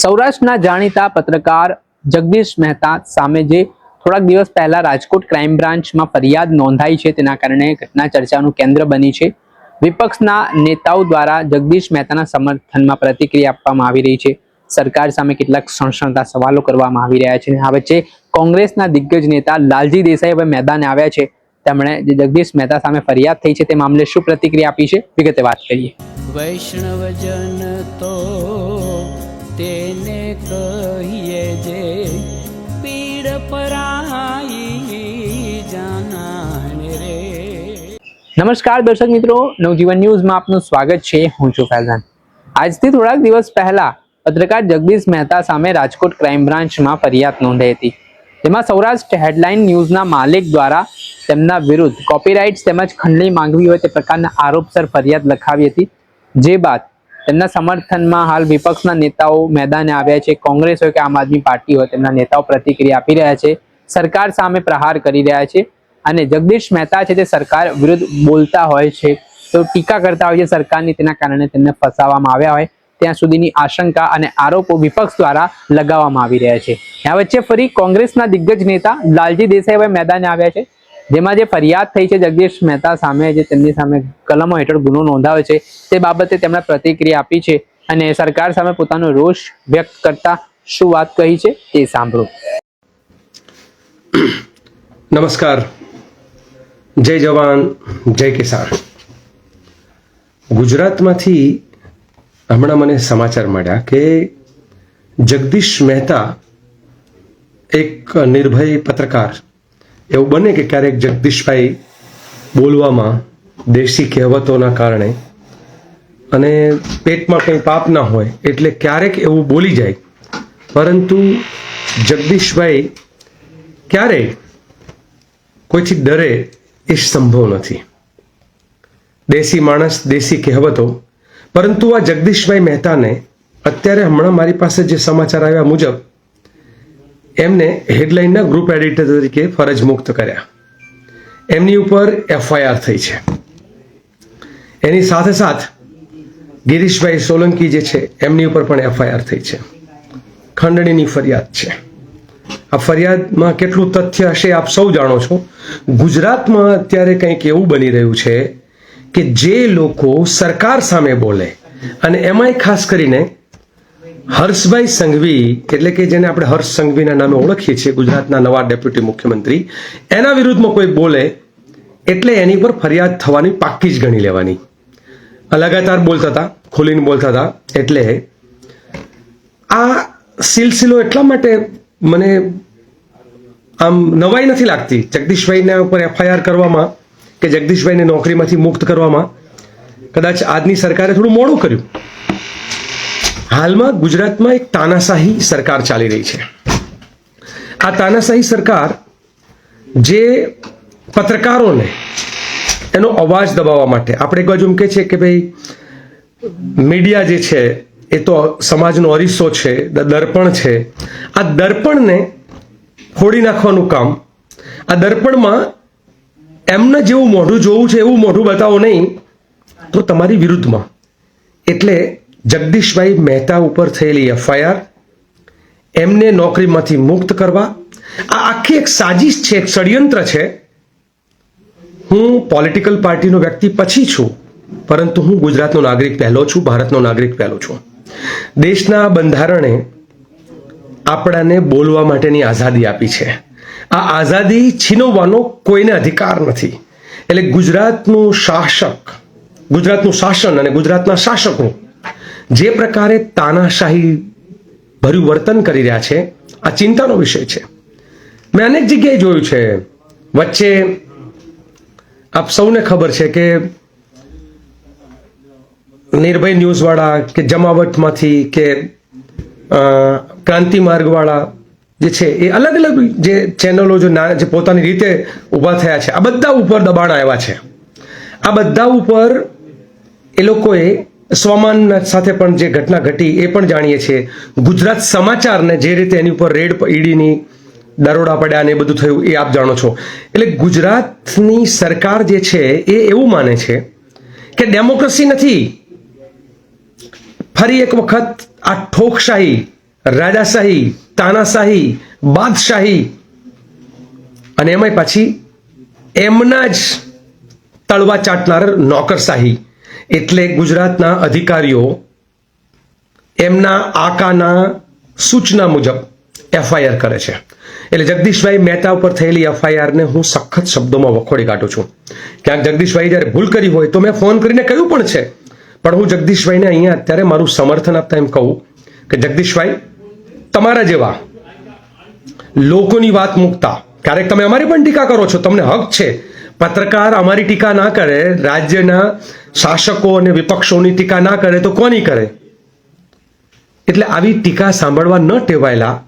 સૌરાષ્ટ્રના જાણીતા પત્રકાર જગદીશ મહેતા સામે જે થોડાક દિવસ પહેલા રાજકોટ ક્રાઇમ બ્રાન્ચમાં ફરિયાદ નોંધાઈ છે, તેના કારણે ઘટના ચર્ચાનું કેન્દ્ર બની છે. વિપક્ષના નેતાઓ દ્વારા જગદીશ મહેતાના સમર્થનમાં પ્રતિક્રિયા આપવામાં આવી રહી છે. સરકાર સામે કેટલાક સણસણતા સવાલો કરવામાં આવી રહ્યા છે. આ વચ્ચે કોંગ્રેસના દિગ્ગજ નેતા લાલજી દેસાઈ હવે મેદાને આવ્યા છે. તેમણે જે જગદીશ મહેતા સામે ફરિયાદ થઈ છે, તે મામલે શું પ્રતિક્રિયા આપી છે? વિગતે વાત કરીએ. વૈષ્ણવજન તો કહીએ જે પીડ પરાઈ જાનાને રે. નમસ્કાર દર્શક મિત્રો, નવજીવન ન્યૂઝમાં આપનું સ્વાગત છે. હું છું ફૈઝાન. આજથી થોડાક દિવસ પહેલા પત્રકાર જગદીશ મહેતા સામે રાજકોટ ક્રાઇમ બ્રાન્ચમાં ફરિયાદ નોંધાઈ હતી. તેમાં સૌરાષ્ટ્ર હેડલાઇન ન્યૂઝના માલિક દ્વારા તેમના વિરુદ્ધ કોપીરાઇટ્સ તેમજ ખંડણી માંગવી હોય તે પ્રકારના આરોપસર ફરિયાદ લખાવી હતી. જે બાદ તેમના સમર્થનમાં હાલ વિપક્ષના નેતાઓ મેદાને આવ્યા છે. કોંગ્રેસ હોય કે આમ આદમી પાર્ટી હોય, તેમના નેતાઓ પ્રતિક્રિયા આપી રહ્યા છે. સરકાર સામે પ્રહાર કરી રહ્યા છે અને જગદીશ મહેતા છે તે સરકાર વિરુદ્ધ બોલતા હોય છે. તો ટીકા કરતા હોય છે સરકારની, તેના કારણે તેમને ફસાવવામાં આવ્યા હોય. ત્યાં સુધીની આશંકા અને આરોપો વિપક્ષ દ્વારા લગાવવામાં આવી રહ્યા છે. આ વચ્ચે ફરી કોંગ્રેસના દિગ્ગજ નેતા લાલજી દેસાઈ મેદાને આવ્યા છે. જેમાં જે ફરિયાદ થઈ છે જગદીશ મહેતા સામે, જે તેમની સામે કલમો હેઠળ ગુનો નોંધાયો છે, તે બાબતે તેમણે પ્રતિક્રિયા આપી છે અને સરકાર સામે પોતાનો રોષ વ્યક્ત કરતા શું વાત કહી છે તે સાંભળો. નમસ્કાર. જય જવાન, જય કિસાન. ગુજરાતમાંથી હમણાં મને સમાચાર મળ્યા કે જગદીશ મહેતા એક નિર્ભય પત્રકાર એવું બને કે ક્યારેક જગદીશભાઈ બોલવામાં દેશી કહેવતોના કારણે અને પેટમાં કંઈ પાપ ના હોય એટલે ક્યારેક એવું બોલી જાય. પરંતુ જગદીશભાઈ ક્યારેય કોઈથી ડરે એ સંભવ નથી. દેશી માણસ, દેશી કહેવતો. પરંતુ આ જગદીશભાઈ મહેતાને અત્યારે હમણાં મારી પાસે જે સમાચાર આવ્યા મુજબ એમને હેડલાઇનના ગ્રુપ એડિટર તરીકે ફરજ મુક્ત કર્યા. એમની ઉપર એફઆઈઆર થઈ છે. એની સાથે સાથ ગિરીશભાઈ સોલંકી જે છે, એમની ઉપર પણ એફઆઈઆર થઈ છે. ખંડણીની ફરિયાદ છે. આ ફરિયાદમાં કેટલું તથ્ય હશે આપ સૌ જાણો છો. ગુજરાતમાં અત્યારે કંઈક એવું બની રહ્યું છે કે જે લોકો સરકાર સામે બોલે અને એમાંય ખાસ કરીને હર્ષભાઈ સંઘવી, એટલે કે જેને આપણે હર્ષ સંઘવીના નામે ઓળખીએ છીએ, ગુજરાતના નવા ડેપ્યુટી મુખ્યમંત્રી, એના વિરુદ્ધમાં કોઈ બોલે એટલે એની પર ફરિયાદ થવાની પાક્કી જ ગણી લેવાની. લગાતાર બોલતા હતા ખોલીને બોલતા હતા એટલે આ સિલસિલો એટલા માટે મને આમ નવાઈ નથી લાગતી. જગદીશભાઈના ઉપર એફઆઈઆર કરવામાં કે જગદીશભાઈને નોકરીમાંથી મુક્ત કરવામાં કદાચ આજની સરકારે થોડું મોડું કર્યું. હાલમાં ગુજરાતમાં એક તાનાશાહી સરકાર ચાલી રહી છે. આ તાનાશાહી સરકાર જે પત્રકારોને એનો અવાજ દબાવવા માટે, આપણે એક એમ કે છે કે ભાઈ મીડિયા જે છે, એ તો સમાજનો અરીસો છે દર્પણ છે. આ દર્પણને ફોડી નાખવાનું કામ, આ દર્પણમાં એમને જેવું મોઢું જોવું છે, એવું મોઢું બતાવો નહીં, તો તમારી વિરુદ્ધમાં. એટલે જગદીશભાઈ મહેતા ઉપર થયેલી એફઆઈઆર, એમને નોકરીમાંથી મુક્ત કરવા. આ આખી એક સાજિશ છે, એક ષડયંત્ર છે. હું પોલિટિકલ પાર્ટીનો વ્યક્તિ પછી છું, પરંતુ હું ગુજરાતનો નાગરિક પહેલો છું, ભારતનો નાગરિક પહેલો છું. દેશના બંધારણે આપણાને બોલવા માટેની આઝાદી આપી છે. આ આઝાદી છીનવવાનો કોઈને અધિકાર નથી. એટલે ગુજરાતનું શાસક, ગુજરાતનું શાસન અને ગુજરાતના શાસકો જે પ્રકારે તાનાશાહી ભર્યું વર્તન કરી રહ્યા છે, આ ચિંતાનો વિષય છે. મેં અનેક જગ્યાએ જોયું છે. વચ્ચે આપ સૌને ખબર છે કે નિર્ભય ન્યૂઝવાળા કે જમાવટમાંથી કે ક્રાંતિ માર્ગવાળા જે છે, એ અલગ અલગ જે ચેનલો જો ના, જે પોતાની રીતે ઊભા થયા છે, આ બધા ઉપર દબાણ આવ્યા છે. આ બધા ઉપર એ લોકોએ સ્વમાન સાથે પણ જે ઘટના ઘટી એ પણ જાણીએ છીએ. ગુજરાત સમાચારને જે રીતે એની ઉપર રેડ ઈડીની દરોડા પડ્યા ને એ બધું થયું એ આપ જાણો છો. એટલે ગુજરાતની સરકાર જે છે એ એવું માને છે કે ડેમોક્રેસી નથી. ફરી એક વખત આ ઠોકશાહી, રાજાશાહી, તાનાશાહી, બાદશાહી અને એમાંય પાછી એમના જ તળવા ચાટનાર નોકરશાહી એટલે ગુજરાતના અધિકારીઓ એમના આકાના સૂચના મુજબ એફઆઈઆર કરે છે. એટલે જગદીશભાઈ મહેતા ઉપર થયેલી એફઆઈઆરને હું સખત શબ્દોમાં વખોડી કાઢું છું. ક્યાંક જગદીશભાઈ જ્યારે ભૂલ કરી હોય તો મેં ફોન કરીને કહ્યું પણ છે. પણ હું જગદીશભાઈને અહીંયા અત્યારે મારું સમર્થન આપતા એમ કહું કે જગદીશભાઈ, તમારા જેવા લોકોની વાત મૂકતા, ક્યારેક તમે અમારી પણ ટીકા કરો છો, તમને હક છે. પત્રકાર અમારી ટીકા ના કરે, રાજ્યના શાસકો અને વિપક્ષોની ટીકા ના કરે તો કોની કરે? એટલે આવી ટીકા સાંભળવા ન ટેવાયેલા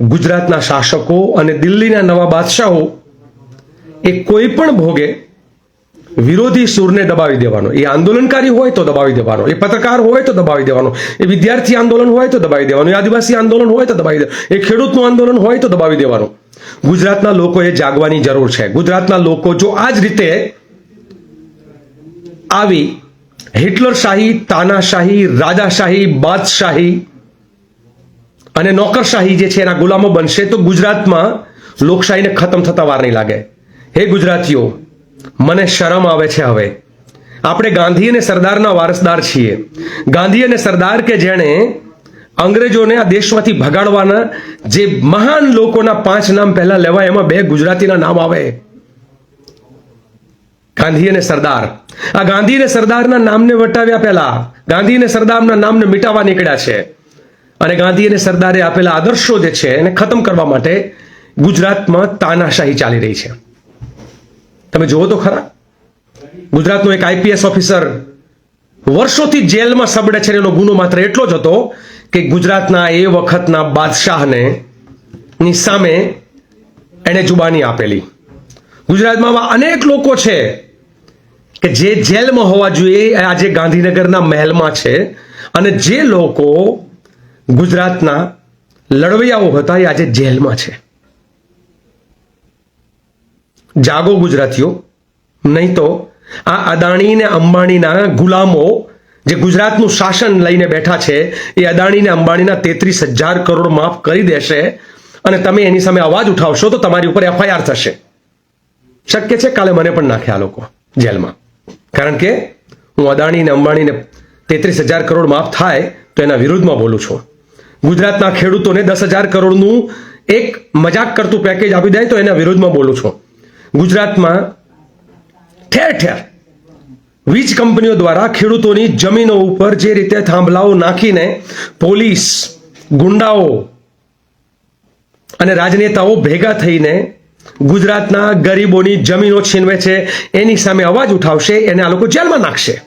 ગુજરાતના શાસકો અને દિલ્હીના નવા બાદશાહો એ કોઈ પણ ભોગે વિરોધી સૂરને દબાવી દેવાનો. એ આંદોલનકારી હોય તો દબાવી દેવાનો. એ પત્રકાર હોય તો દબાવી દેવાનો. એ વિદ્યાર્થી આંદોલન હોય તો દબાવી દેવાનું. એ આદિવાસી આંદોલન હોય તો દબાવી દેવાનું એ ખેડૂતનું આંદોલન હોય તો દબાવી દેવાનું. ગુજરાતના લોકોએ જાગવાની જરૂર છે. ગુજરાતના લોકો જો આ જ રીતે આવી હિટલરશાહી તાનાશાહી રાજાશાહી બાદશાહી અને નોકરશાહી જે છે એના ગુલામો બનશે, તો ગુજરાતમાં લોકશાહીને ખતમ થતા વાર નહીં લાગે. હે ગુજરાતીઓ, મને શરમ આવે છે હવે. આપણે ગાંધી અને સરદારના વારસદાર છીએ. ગાંધી અને સરદાર કે જેણે અંગ્રેજોને આ દેશમાંથી ભગાડવાના જે મહાન લોકોના પાંચ નામ પહેલા લેવાય, એમાં બે ગુજરાતીના નામ આવે. ગાંધી અને સરદાર. આ ગાંધી અને સરદારના નામને વટાવ્યા પહેલા, ગાંધી અને સરદારના નામને મિટાવવા નીકળ્યા છે. અને ગાંધી અને સરદારે આપેલા આદર્શો જે છે, એને ખતમ કરવા માટે ગુજરાતમાં તાનાશાહી ચાલી રહી છે. તમે જુઓ તો ખરા. ગુજરાતનો એક આઈપીએસ ઓફિસર વર્ષોથી જેલમાં સબડે છે એનો ગુનો માત્ર એટલો જ હતો કે ગુજરાતના એ વખતના બાદશાહને ની સામે એણે જુબાની આપેલી. ગુજરાતમાં અનેક લોકો છે કે જે જેલમાં હોવા જોઈએ આજે ગાંધીનગરના મહેલમાં છે અને જે લોકો ગુજરાતના લડવૈયાઓ હતા એ આજે જેલમાં છે. જાગો ગુજરાતીઓ, નહીં તો આ અદાણી ને અંબાણીના ગુલામો જે ગુજરાતનું શાસન લઈને બેઠા છે, એ અદાણી ને અંબાણીના તેત્રીસ હજાર કરોડ માફ કરી દેશે અને તમે એની સામે અવાજ ઉઠાવશો તો તમારી ઉપર એફઆઈઆર થશે. શક્ય છે કાલે મને પણ નાખે આ લોકો જેલમાં. કારણ કે હું અદાણીને, અંબાણીને તેત્રીસ હજાર કરોડ માફ થાય તો એના વિરુદ્ધમાં બોલું છું. ગુજરાતના ખેડૂતોને દસ હજાર કરોડનું એક મજાક કરતું પેકેજ આપી દે તો એના વિરુદ્ધમાં બોલું છું. ગુજરાતમાં ઠેર ઠેર વીજ કંપનીઓ દ્વારા ખેડૂતોની જમીનો ઉપર જે રીતે થાંભલાઓ નાખીને પોલીસ, ગુંડાઓ અને રાજનેતાઓ ભેગા થઈને ગુજરાતના ગરીબોની જમીનો છીનવે છે, એની સામે અવાજ ઉઠાવશે, એને આ લોકો જેલમાં નાખશે.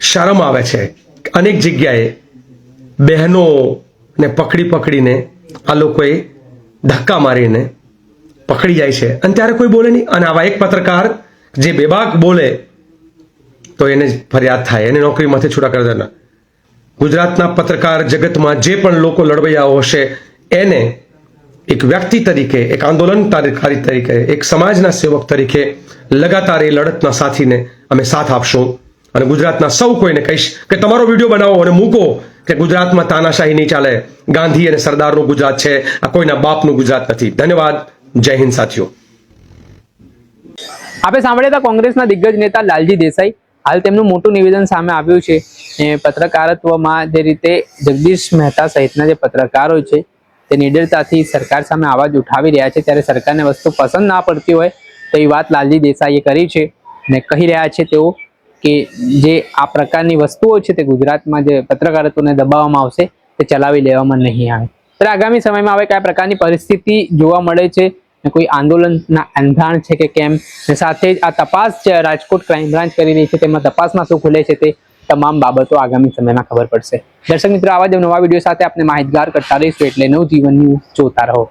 શરમ આવે છે. અનેક જગ્યાએ બહેનોને પકડી પકડીને આ લોકોએ ધક્કા મારીને પકડી જાય છે. અને ત્યારે કોઈ બોલે નહીં. અને આવા એક પત્રકાર જે બેબાક બોલે, તો એને ફરિયાદ થાય. એને નોકરીમાંથી છૂટા કરી દેના ગુજરાતના પત્રકાર જગતમાં જે પણ લોકો લડવૈયાઓ હશે, એને એક વ્યક્તિ તરીકે, એક આંદોલનકારી તરીકે, એક સમાજના સેવક તરીકે લગાતાર એ લડતના સાથીને અમે સાથ આપશું. અને ગુજરાતના સૌ કોઈને કહીશ કે તમારો વીડિયો બનાવો અને મૂકો કે ગુજરાતમાં તાનાશાહી નહીં ચાલે. ગાંધી અને સરદારનું ગુજરાત છે. આ કોઈના બાપનું ગુજરાત નથી. ધન્યવાદ. જય હિન્દ સાથીઓ. આપણે સાંભળ્યા હતા કોંગ્રેસના દિગ્ગજ નેતા લાલજી દેસાઈ. હાલ તેમનું મોટું નિવેદન સામે આવ્યું છે. પત્રકારત્વમાં જે રીતે જગદીશ મહેતા સહિતના જે પત્રકારો છે તે નિડરતાથી સરકાર સામે અવાજ ઉઠાવી રહ્યા છે. ત્યારે સરકારને વસ્તુ પસંદ ના પડતી હોય તો એ વાત લાલજી દેસાઈએ કરી છે ને કહી રહ્યા છે તેઓ કે જે આ પ્રકારની વસ્તુઓ છે તે ગુજરાતમાં જે પત્રકારત્વને દબાવવામાં આવશે તે ચલાવી લેવામાં નહીં આવે. ત્યારે આગામી સમયમાં હવે કયા પ્રકારની પરિસ્થિતિ જોવા મળે છે ને કોઈ આંદોલનના અંધાણ છે કે કેમ? સાથે જ આ તપાસ રાજકોટ ક્રાઇમ બ્રાન્ચ કરી રહી છે તેમાં તપાસમાં શું ખુલે છે તે તમામ બાબતો આગામી સમયમાં ખબર પડશે. દર્શક મિત્રો, આવા જ નવા વીડિયો સાથે આપણે માહિતગાર કરતા રહીશું એટલે નવજીવન ન્યૂઝ જોતા રહો.